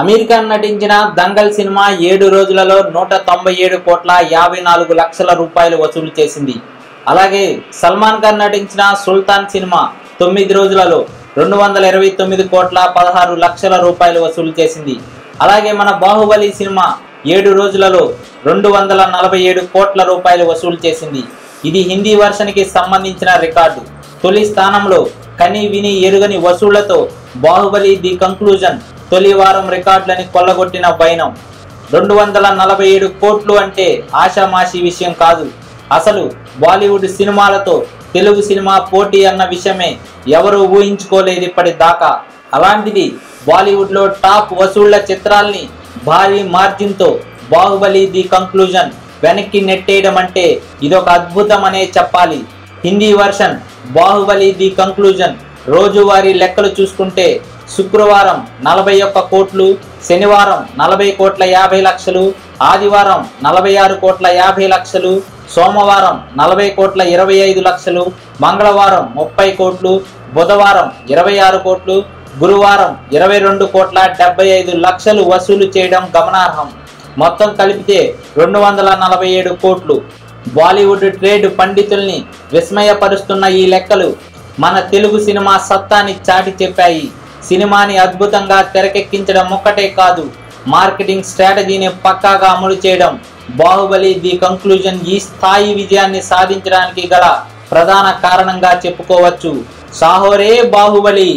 అమీర్ ఖాన్ నటించిన దంగల్ సినిమా ఏడు రోజులలో నూట తొంభై ఏడు కోట్ల యాభై నాలుగు లక్షల రూపాయలు వసూలు చేసింది. అలాగే సల్మాన్ ఖాన్ నటించిన సుల్తాన్ సినిమా తొమ్మిది రోజులలో రెండు వందల ఇరవై తొమ్మిది కోట్ల పదహారు లక్షల రూపాయలు వసూలు చేసింది. అలాగే మన బాహుబలి సినిమా ఏడు రోజులలో రెండు వందల నలభై ఏడు కోట్ల రూపాయలు వసూలు చేసింది. ఇది హిందీ వర్షన్కి సంబంధించిన రికార్డు. తొలి స్థానంలో కని విని ఎరుగని వసూళ్ళతో బాహుబలి ది కంక్లూజన్ తొలి వారం రికార్డులని కొల్లగొట్టిన వైనం. రెండు వందల నలభై ఏడు కోట్లు అంటే ఆషామాషి విషయం కాదు. అసలు బాలీవుడ్ సినిమాలతో తెలుగు సినిమా పోటీ అన్న విషయమే ఎవరూ ఊహించుకోలేదు ఇప్పటిదాకా. అలాంటిది బాలీవుడ్లో టాప్ వసూళ్ళ చిత్రాల్ని భారీ మార్జిన్తో బాహుబలి ది కంక్లూజన్ వెనక్కి నెట్టేయడం అంటే ఇదొక అద్భుతం అనే చెప్పాలి. Hindi version Baahubali the conclusion రోజువారీ లెక్కలు చూసుకుంటే శుక్రవారం నలభై ఒక్క కోట్లు శనివారం నలభై కోట్ల యాభై లక్షలు ఆదివారం నలభై ఆరు కోట్ల యాభై లక్షలు సోమవారం నలభై కోట్ల ఇరవై ఐదు లక్షలు మంగళవారం ముప్పై కోట్లు బుధవారం ఇరవై ఆరు కోట్లు గురువారం ఇరవై రెండు కోట్ల డెబ్బై ఐదు లక్షలు వసూలు చేయడం గమనార్హం. మొత్తం కలిపితే రెండు వందల నలభై ఏడు కోట్లు. బాలీవుడ్ ట్రేడ్ పండితుల్ని విస్మయపరుస్తున్న ఈ లెక్కలు మన తెలుగు సినిమా సత్తాని చాటి చెప్పాయి. సినిమాని అద్భుతంగా తెరకెక్కించడం ఒక్కటే కాదు మార్కెటింగ్ స్ట్రాటజీని పక్కాగా అమలు చేయడం. బాహుబలి ది కంక్లూజన్ ఈ స్థాయి విజయాన్ని సాధించడానికి గల ప్రధాన కారణంగా చెప్పుకోవచ్చు. సాహోరే బాహుబలి!